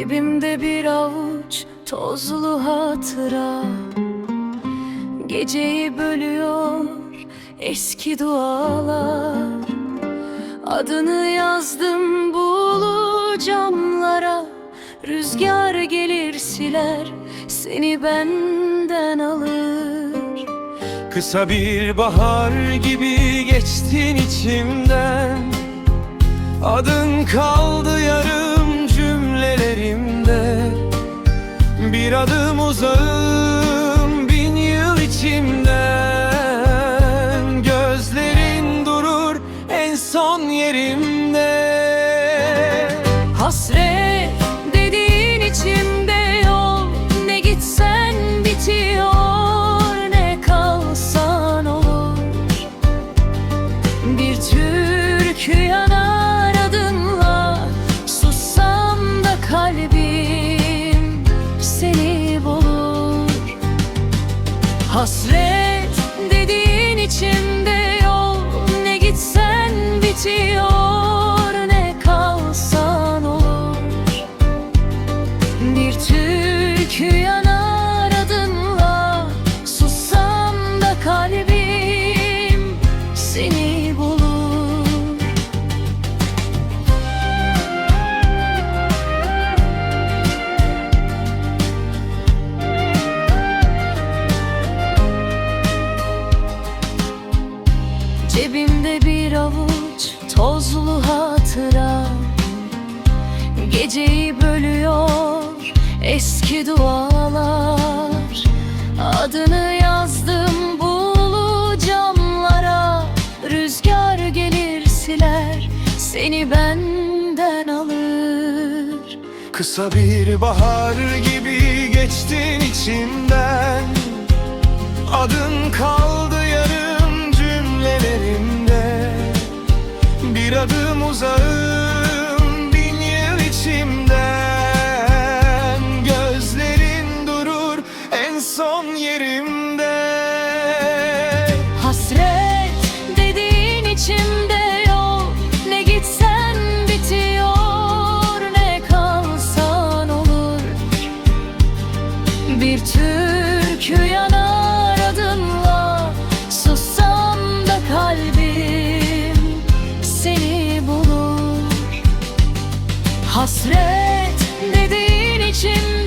Cebimde bir avuç tozlu hatıra. Geceyi bölüyor eski dualar. Adını yazdım bulu camlara. Rüzgar gelir siler seni benden alır. Kısa bir bahar gibi geçtin içimden. Adın kaldı yarım Bir adım uzağım bin yıl içimden. Gözlerin durur en son yerimde. Hasret dediğin içimde yol Ne gitsen bitiyor ne kalsan olur. Bir türkü Hasret dediğin içimde yol Ne gitsen bitiyor ne kalsan olur. Bir türkü tozlu hatıra Geceyi bölüyor eski dualar. Adını yazdım bulu camlara Rüzgar gelir siler seni benden alır. Kısa bir bahar gibi geçtin içimden uzağım bin yıl içimden. Gözlerin durur en son yerimde. Hasret dediğin içimde yol Ne gitsen bitiyor ne kalsan olur. Bir türkü Hasret dediğin için